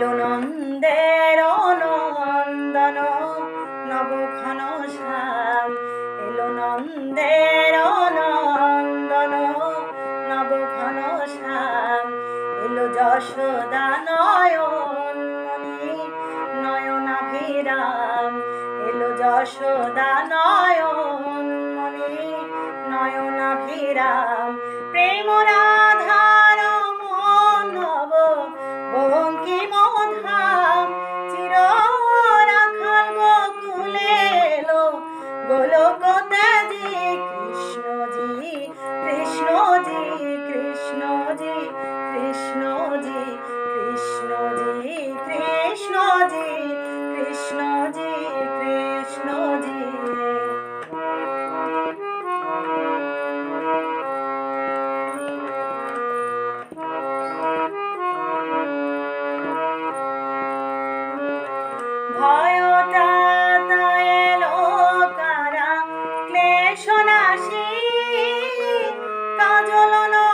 এলো নন্দের নন্দন নবঘন শ্যাম এলো নন্দের নন্দন নবঘন শ্যাম এলো যশোদা নয়ন মণি, নয়নাভিরাম। এলো যশোদা নয়ন মণি, নয়নাভিরাম। প্রেম জি কৃষ্ণ জি কৃষ্ণ জি। কাজল না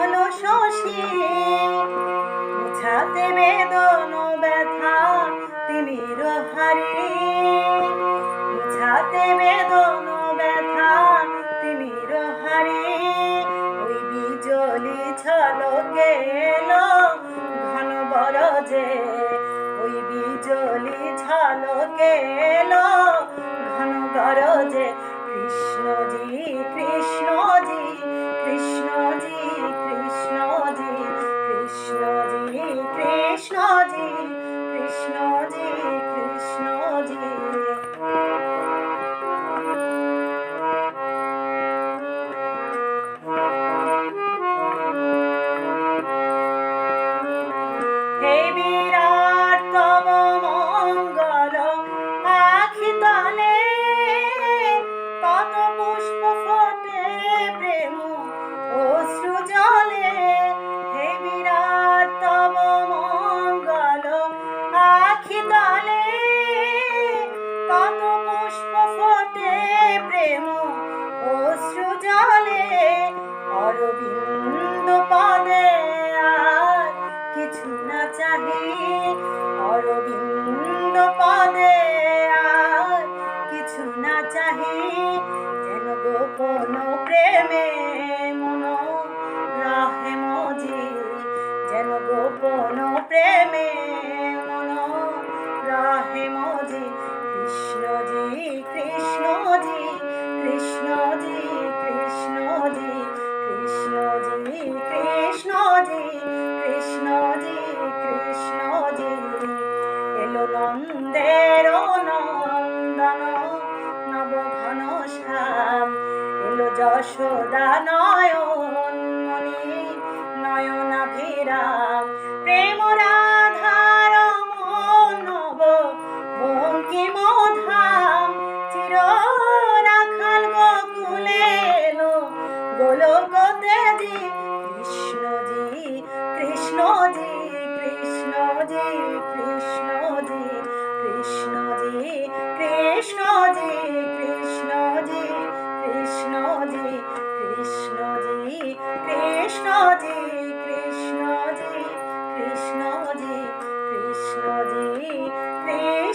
উজল শশী মুছাতে বেদন ব্যথা তিমির হারি মুছাতে বেদন ব্যথা তিমির হারি ওই বিজলি ছলকে এলো ঘন বরজে, ওই বিজলি ছলকে এলো ঘন গরজে কৃষ্ণজি কৃষ্ণজি কৃষ্ণজি কৃষ্ণজি কৃষ্ণজি কৃষ্ণজি কৃষ্ণজি কৃষ্ণজি হে প্রেম অশ্রু জলে অরবিন্দ পদে আর কিছু না চাহি। অরবিন্দ পদে আর কিছু না চাহি। যেন গোপন প্রেমে নন্দের নন্দন, নবঘন শ্যাম। এলো যশোদা নয়ন নয়নাভিরাম প্রেম রাধার মনব বঙ্কিম ধাম চির রাখাল গোকুলে এলো গোলকতে জি, কৃষ্ণজি কৃষ্ণজি কৃষ্ণজি কৃষ্ণজি জি কৃষ্ণ জি কৃষ্ণ জি কৃষ্ণ জি কৃষ্ণ জি কৃষ্ণ